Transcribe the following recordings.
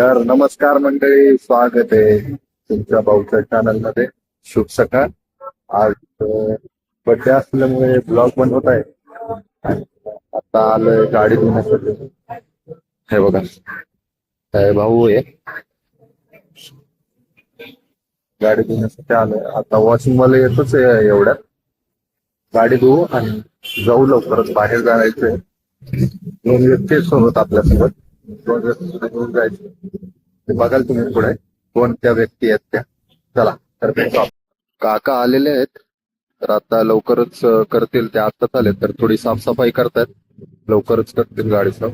तर नमस्कार मंडळी स्वागत आहे तुमच्या भाऊच्या चॅनलमध्ये शुभ सकाळ. आज बड्डे असल्यामुळे ब्लॉग बनवत आहे. आता आलोय गाडी धुण्यासाठी. हे बघा. हे भाऊ आहे. गाडी धुण्यासाठी आलोय. आता वॉशिंग मला येतोच आहे एवढ्यात. गाडी धुवू आणि जाऊ लवकरच. बाहेर जायचंय. दोन व्यक्ती आहेत सोबत आपल्यासोबत. दोन घेऊन ते बघाल तुम्ही पुढे. कोणत्या व्यक्ती आहेत त्या. चला तर काका आलेले आहेत. तर आता लवकरच करतील. ते आत्ताच आले तर थोडी साफसफाई करतायत. लवकरच करतील गाडी साफ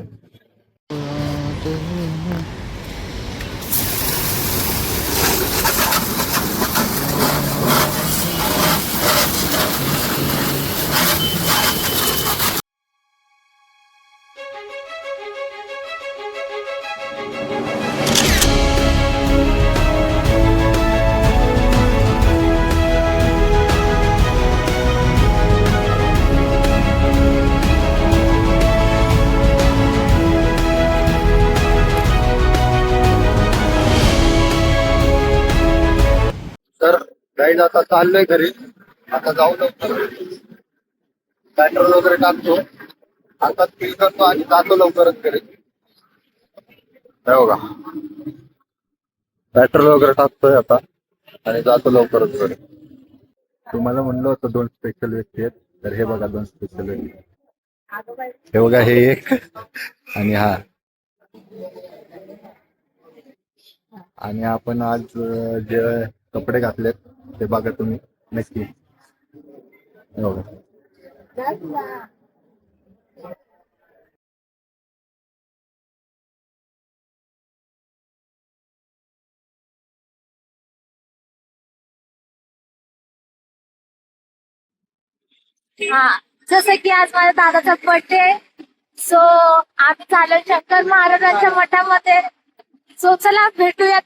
गाईड आता चाललोय घरी. आता जाऊ लवकर. पेट्रोल वगैरे टाकतो. आता फील करतो आणि जातो लवकरच घरी. हे बघा पेट्रोल वगैरे टाकतोय आता आणि जातो लवकरच घरी. तुम्हाला म्हणलं होतं दोन स्पेशल व्यक्ती आहेत. तर हे बघा दोन स्पेशल व्यक्ती. हे बघा हे एक आणि हा. आणि आपण आज जे कपडे घातलेत ते बघा तुम्ही. नक्की. बघा हा जसं की आज माझ्या दादाचा बर्थडे सो आम्ही चालू शंकर महाराजांच्या मठामध्ये. सो चला भेटूयात.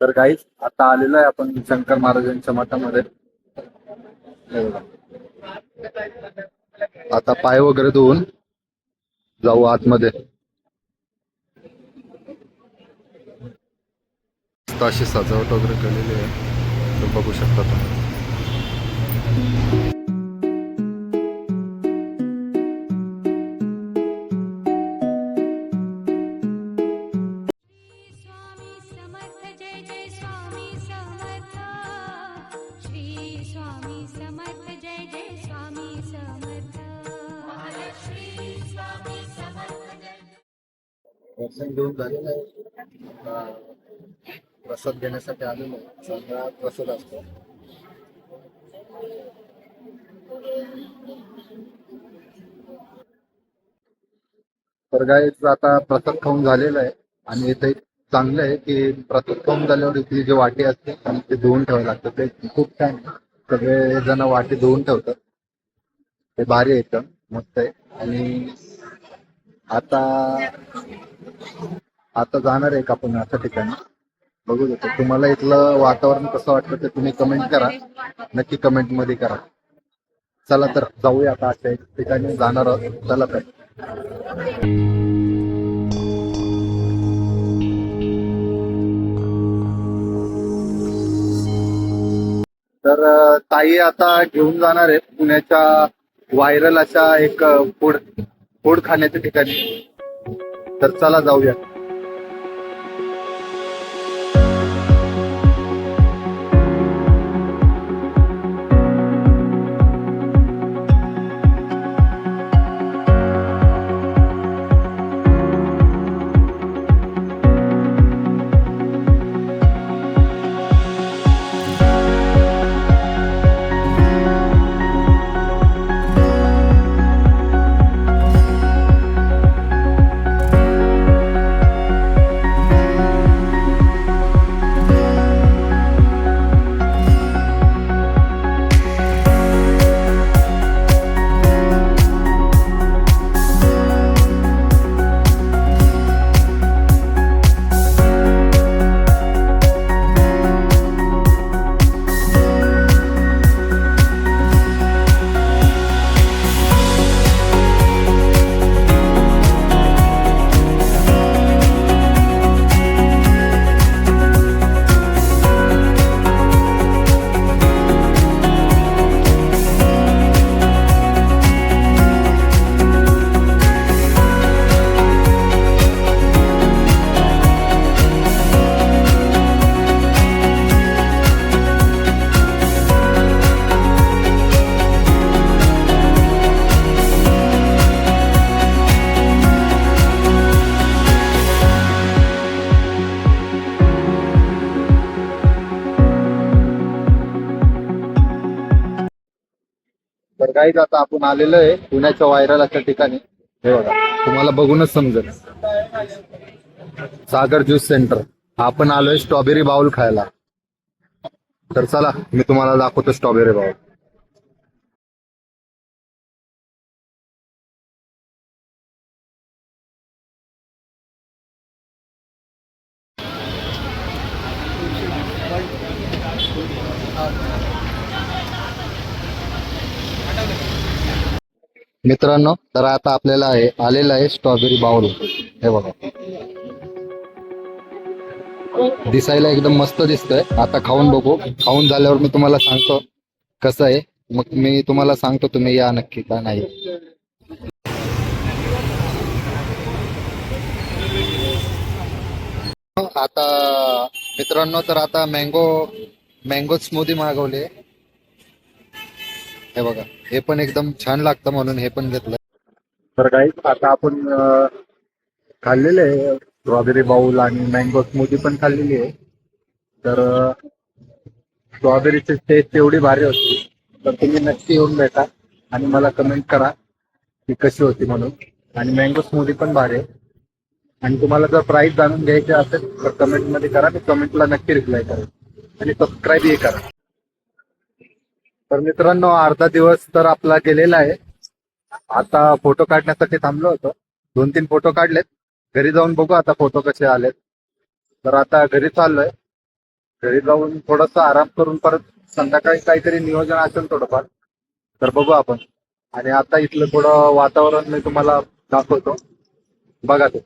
तर काहीच आता आलेलो आहे आपण शंकर महाराजांच्या मठामध्ये. आता पाय वगैरे धुवून जाऊ आतमध्ये. अशी सजावट वगैरे केलेली आहे. बघू शकता तुम्ही. दर्शन घेऊन झालेलं आहे. प्रसाद घेण्यासाठी आलेलो सगळा प्रसाद असतो. तर काय आता प्रसाद खाऊन झालेला आहे. आणि इथे चांगलं आहे की प्रसाद खाऊन झाल्यावर इथली जी वाटी असते आणि ते धुवून ठेवावं लागतं ते खूप छान सगळे जण वाटी धुवून ठेवतात. ते भारी आहे एकदम. मस्त आहे. आणि आता आता जाणार आहे का आपण अशा ठिकाणी? बघू देतो तुम्हाला इथलं वातावरण कसं वाटतं ते तुम्ही कमेंट करा. नक्की कमेंटमध्ये करा. चला तर जाऊया आता अशा एक ठिकाणी जाणार आहोत. चला तर. तर ताई आता घेऊन जाणार आहेत पुण्याच्या व्हायरल अशा एक फूड गोड खाण्याच्या ठिकाणी. तर चला जाऊया. तर काहीच आता आपण आलेलो आहे पुण्याच्या व्हायरलाच्या ठिकाणी. हे बघा तुम्हाला बघूनच समजेल. Sagar juice centre. आपण आलोय स्ट्रॉबेरी बाउल खायला. तर चला मी तुम्हाला दाखवतो स्ट्रॉबेरी बाउल. मित्रांनो तर आता आपल्याला आहे आलेलं आहे स्ट्रॉबेरी बाउल हे बघा. दिसायला एकदम मस्त दिसतंय. आता खाऊन बघू. खाऊन झाल्यावर मी तुम्हाला सांगतो कसं आहे. मग मी तुम्हाला सांगतो तुम्ही या नक्की का नाही. आता मित्रांनो तर आता मँगो मँगो स्मूदी मागवले हे बघा हे पण एकदम छान लागतं म्हणून हे पण घेतलं. तर काही आता आपण खाल्लेले आहे स्ट्रॉबेरी बाउल आणि मँगो स्मूदी पण खाल्लेली आहे. तर स्ट्रॉबेरीची टेस्ट एवढी भारी होती तर तुम्ही नक्की येऊन भेटा आणि मला कमेंट करा की कशी होती म्हणून. आणि मँगो स्मूदी पण भारी आहे. आणि तुम्हाला जर प्राईस जाणून घ्यायची असेल तर कमेंटमध्ये करा मी कमेंटला नक्की रिप्लाय करेन. आणि सबस्क्राईबही करा. तर मित्रांनो अर्धा दिवस तर आपला गेलेला आहे. आता फोटो काढण्यासाठी थांबलो होतो. दोन तीन फोटो काढलेत. घरी जाऊन बघू आता फोटो कसे आलेत. तर आता घरी चाललोय. घरी जाऊन थोडस आराम करून परत संध्याकाळी काहीतरी नियोजन असेल थोडंफार तर बघू आपण. आणि आता इथलं थोडं वातावरण मी तुम्हाला दाखवतो. बघा ते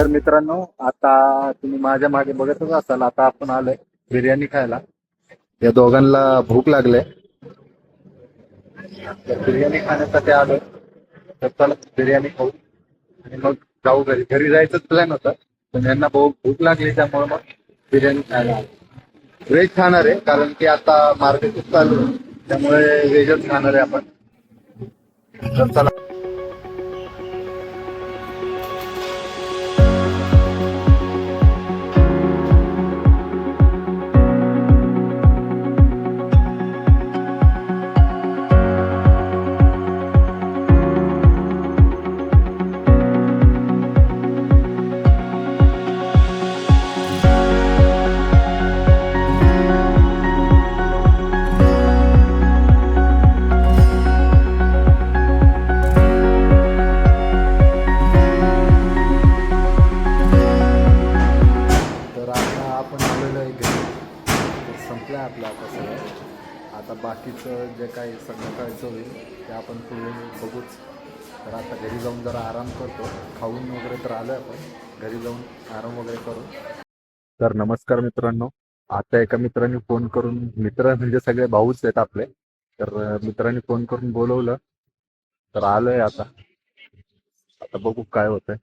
तर मित्रांनो आता तुम्ही माझ्या मागे बघतच असाल आता आपण आलोय बिर्याणी खायला. या दोघांना भूक लागले. तर बिर्याणी खाण्यासाठी आलो तर चला बिर्याणी खाऊ. आणि मग जाऊ घरी. घरी जायचंच प्लॅन होता पण यांना भूक लागली त्यामुळे मग बिर्याणी खायला व्हेज खाणार आहे कारण की आता मार्केट चालू आहे. त्यामुळे व्हेजच खाणार आहे आपण. चला. तर नमस्कार मित्रांनो. आता एका मित्राने फोन करून मित्र म्हणजे सगळे भाऊच आहेत आपले. तर मित्रांनी मित्राने फोन करून बोलवलं. तर आलोय आता. आता बघू काय होतंय.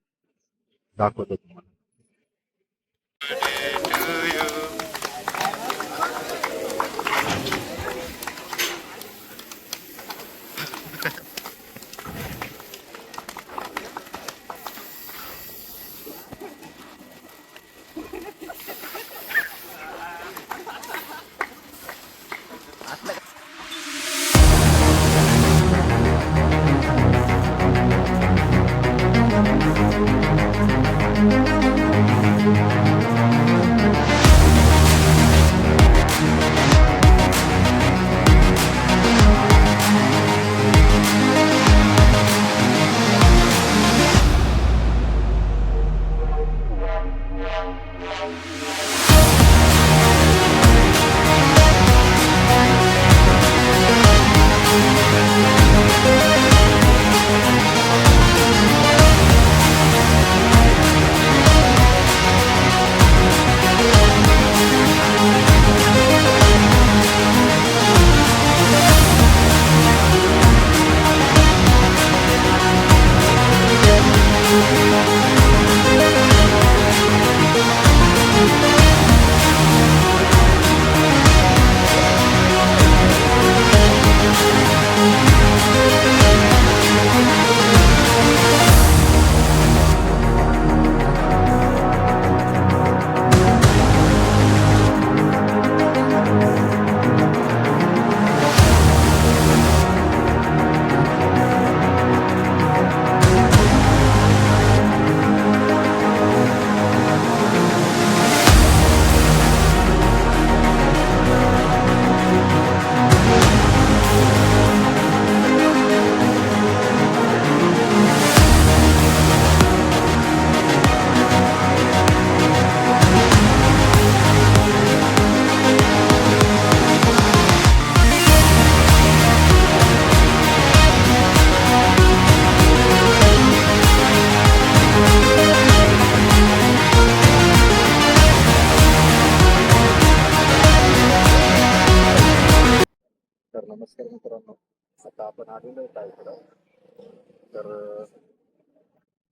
दाखवतो तुम्हाला.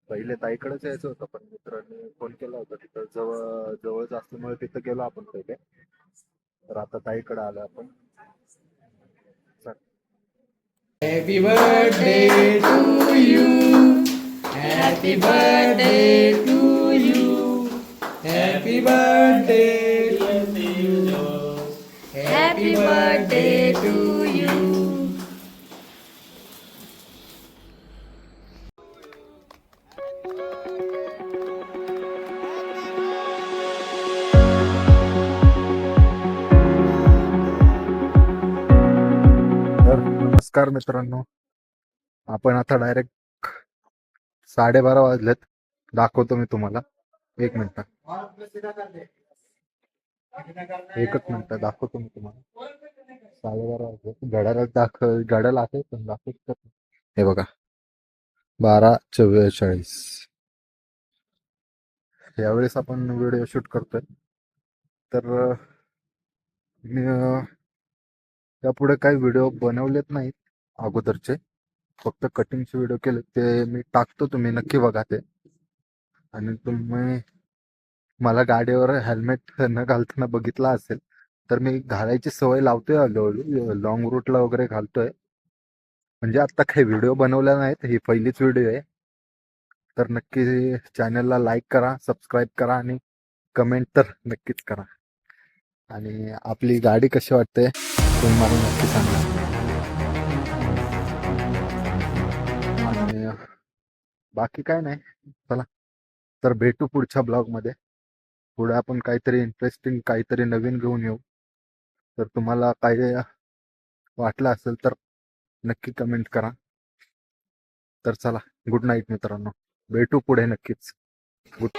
पहिले ताईकडेच यायचं होतं पण मित्रांनी फोन केला होता तिथं. जवळ जवळच असल्यामुळे तिथं गेलो आपण पहिले. तर आता ताईकडे आलो आपण. Happy birthday to you happy birthday to you happy birthday to you happy birthday to नमस्कार मित्रांनो. आपण आता डायरेक्ट साडेबारा वाजलेत. दाखवतो मी तुम्हाला. एक मिनिट. एकच मिनिट. दाखवतो मी तुम्हाला. साडेबारा वाजले घड्याला दाखव घड्याला आहे पण दाखवतो हे बघा. बारा चव्वेचाळीस. यावेळेस आपण व्हिडिओ शूट करतोय. तर मी, यापुढे काही व्हिडिओ बनवलेत नाहीत. अगोदरचे. फक्त कटिंगचे व्हिडिओ केले ते मी टाकतो तुम्ही नक्की बघा ते. आणि तुम्ही मला गाडीवर हेल्मेट न घालताना बघितला असेल तर मी घालायची सवय लावतोय हळूहळू. लॉंग रूटला वगैरे घालतोय. म्हणजे आता काही व्हिडिओ बनवल्या नाहीत ही पहिलीच व्हिडिओ आहे. तर नक्की चॅनलला लाईक करा सबस्क्राईब करा आणि कमेंट तर नक्कीच करा. आणि आपली गाडी कशी वाटते तुम्ही मला नक्की सांगा. बाकी काय नाही. चला. तर भेटू पुढच्या ब्लॉगमध्ये पुढे आपण काहीतरी इंटरेस्टिंग काहीतरी नवीन घेऊन येऊ. तर तुम्हाला काही वाटलं असेल तर नक्की कमेंट करा. तर चला. गुड नाईट मित्रांनो. भेटू पुढे नक्कीच. गुड